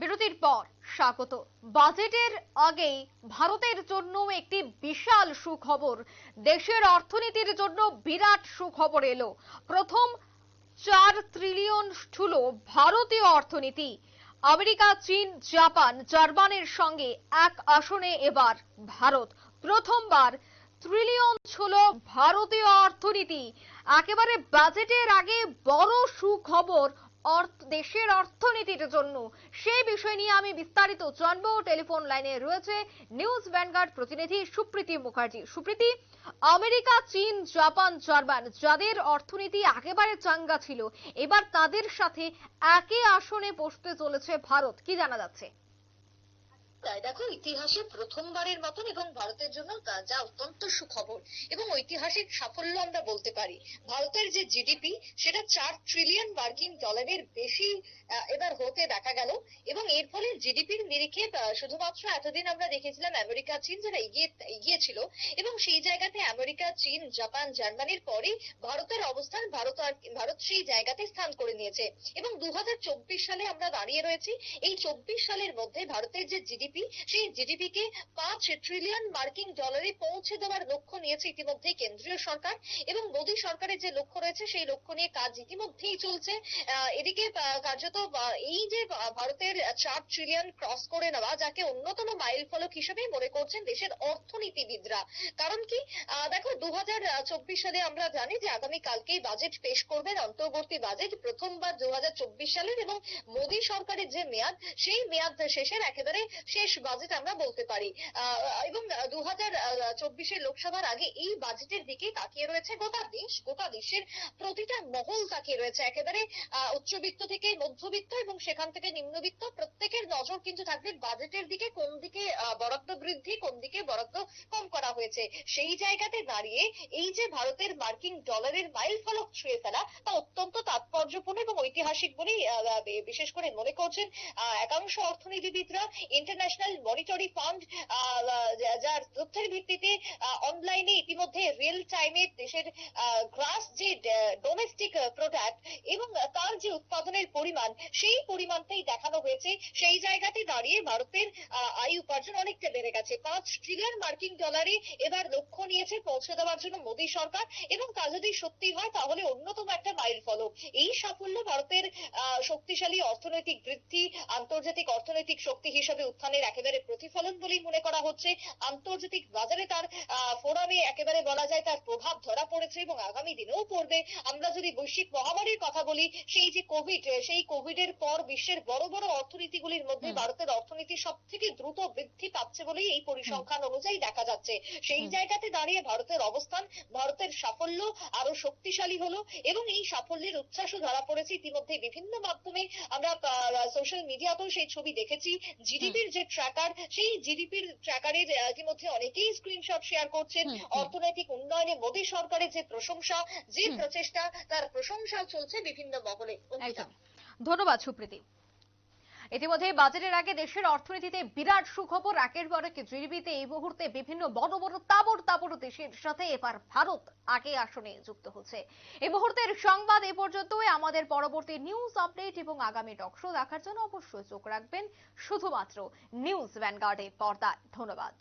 বিরতির পর স্বাগত। বাজেটের আগেই ভারতের জন্য একটি বিশাল সুখবর। দেশের অর্থনীতির জন্য বিরাট সুখবর এলো। প্রথম চার ট্রিলিয়ন ঠুল ভারতীয় অর্থনীতি। আমেরিকা, চীন, জাপান, জার্মানের সঙ্গে এক আসনে এবার ভারত। প্রথমবার ট্রিলিয়ন ছিল ভারতীয় অর্থনীতি। একেবারে বাজেটের আগে বড় সুখবর দেশের অর্থনীতির জন্য। সেই বিষয় নিয়ে আমি বিস্তারিত জানব। টেলিফোন লাইনে রয়েছে নিউজ ভ্যানগার্ড প্রতিনিধি সুপ্রীতি মুখার্জি। সুপ্রীতি, আমেরিকা, চীন, জাপান, জার্মান, যাদের অর্থনীতি একেবারে চাঙ্গা ছিল, এবার তাদের সাথে একই আসনে বসতে চলেছে ভারত। কি জানা যাচ্ছে? তাই দেখো, ইতিহাসে প্রথমবারের মতন এবং ভারতের জন্য যা অত্যন্ত সুখবর এবং ঐতিহাসিক সাফল্য আমরা বলতে পারি। ভারতের যে জিডিপি সেটা চার ট্রিলিয়ন মার্কিন ডলারের বেশি এবার হতে দেখা গেল এবং এর ফলে জিডিপির নিরিখে শুধুমাত্র এতদিন আমরা দেখেছিলাম আমেরিকা, চীন যারা এগিয়ে এগিয়ে ছিল এবং সেই জায়গাতে আমেরিকা, চীন, জাপান, জার্মানির পরে ভারতের অবস্থান ভারত আর, ভারত সেই জায়গাতে স্থান করে নিয়েছে। এবং দু হাজার চব্বিশ সালে আমরা দাঁড়িয়ে রয়েছি। এই চব্বিশ সালের মধ্যে ভারতের যে জিডিপি সেই জিডিপি কে পাঁচ ট্রিলিয়ন মার্কিন ডলারে পৌঁছে দেওয়ার লক্ষ্য নিয়েছে ইতিমধ্যে কেন্দ্রীয় সরকার এবং মোদী সরকারের যে লক্ষ্য রয়েছে সেই লক্ষ্য নিয়ে কাজ ইতিমধ্যেই চলছে। এদিকে কার্যত এই যে ভারতের চার ট্রিলিয়ন ক্রস করে নেওয়া, যাকে অন্যতম মাইল ফলক হিসেবে মনে করছেন দেশের অর্থনীতিবিদরা। কারণ কি দেখো দু হাজার চব্বিশ সালে আমরা জানি যে আগামী কালকেই বাজেট পেশ করবেন অন্তর্বর্তী বাজেট প্রথমবার দু সালের এবং মোদী সরকারের যে মেয়াদ, সেই মেয়াদ শেষের একেবারে শেষ বাজেট আমরা বলতে পারি। এবং দু হাজার চব্বিশের লোকসভার আগে এই বাজেটের দিকে তাকিয়ে রয়েছে গোটা দেশ, গোটা দেশের প্রতিটা মহল তাকিয়ে রয়েছে। একেবারে উচ্চবিত্ত থেকে মধ্যবিত্ত এবং সেখান থেকে নিম্নবিত্ত প্রত্যেকের নজর কিন্তু থাকবে বাজেটের দিকে, কোন দিকে বরাদ্দ বৃদ্ধি, কোন দিকে বরাদ্দ কম করা হয়েছে। সেই জায়গাতে দাঁড়িয়ে এই যে ভারতের মার্কিন ডলারের মাইল ফলক ছুঁয়ে ফেলা তা অত্যন্ত ঐতিহাসিক বলেই বিশেষ করে মনে করছেন একাংশ অর্থনীতিবিদরা ইন্টারন্যাশনাল মনিটরি ফান্ড যার তথ্যের ভিত্তিতে অনলাইনে ইতিমধ্যে রিয়েল টাইমে দেশের গ্রাস যে ডোমেস্টিক প্রোডাক্ট এবং তার যে উৎপাদনের পরিমাণ, সেই পরিমাণটাই দেখানো হয়েছে। সেই জায়গাতে দাঁড়িয়ে ভারতের আয় উপার্জন অনেকটা বেড়ে গেছে। পাঁচ ট্রিলিয়ন মার্কিন ডলারে এবার লক্ষ্য নিয়েছে পৌঁছে দেওয়ার জন্য মোদী সরকার এবং তা যদি সত্যি হয়, তাহলে অন্যতম মাইল ফলক এই সাফল্য ভারতের শক্তিশালী অর্থনৈতিক বৃদ্ধি আন্তর্জাতিক অর্থনৈতিক শক্তি হিসেবে উত্থানের একেবারে প্রতিফলন বলেই মনে করা হচ্ছে। আন্তর্জাতিক বাজারে তার ফোরামে একেবারে বলা যায় তার প্রভাব ধরা পড়েছে এবং আগামী দিনেও পড়বে। আমরা যদি বৈশ্বিক মহামারীর কথা বলি সেই যে কোভিড সেই কোভিড এর পর বিশ্বের বড় বড় অর্থনীতিগুলির মধ্যে ভারতের অর্থনীতি সব থেকে দ্রুত বৃদ্ধি পাচ্ছে বলেই এই পরিসংখ্যান অনুযায়ী দেখা যাচ্ছে। সেই জায়গাতে দাঁড়িয়ে ভারতের অবস্থান ভারতের সাফল্য আরও শক্তিশালী হলো এবং এই সাফল্যের উচ্ছ্বাসও ধরা পড়েছে। ইতিমধ্যে বিভিন্ন মাধ্যমে আমরা সোশ্যাল মিডিয়াতেও সেই ছবি দেখেছি। জিডিপির যে ট্র্যাকার সেই জিডিপির ট্র্যাকারের ইতিমধ্যে অনেকেই স্ক্রিনশট শেয়ার করছেন। অর্থনৈতিক উন্নয়নে মোদী সরকারের যে প্রশংসা যে প্রচেষ্টা তার প্রশংসা চলছে বিভিন্ন মহলে। ধন্যবাদ সুপ্রীতি। ইতিমধ্যে বাজেটের আগে দেশের অর্থনীতিতে বিরাট সুখবর। একের পর এক জিডিপিতে এই মুহূর্তে বিভিন্ন বড় বড় তাবড় তাবড় দেশের সাথে এবার ভারত আগে আসনে যুক্ত হচ্ছে। এই মুহূর্তের সংবাদ এ পর্যন্তই। আমাদের পরবর্তী নিউজ আপডেট এবং আগামী টকশো দেখার জন্য অবশ্যই চোখ রাখবেন। শুধুমাত্র নিউজ ভ্যানগার্ডে পর্দায়। ধন্যবাদ।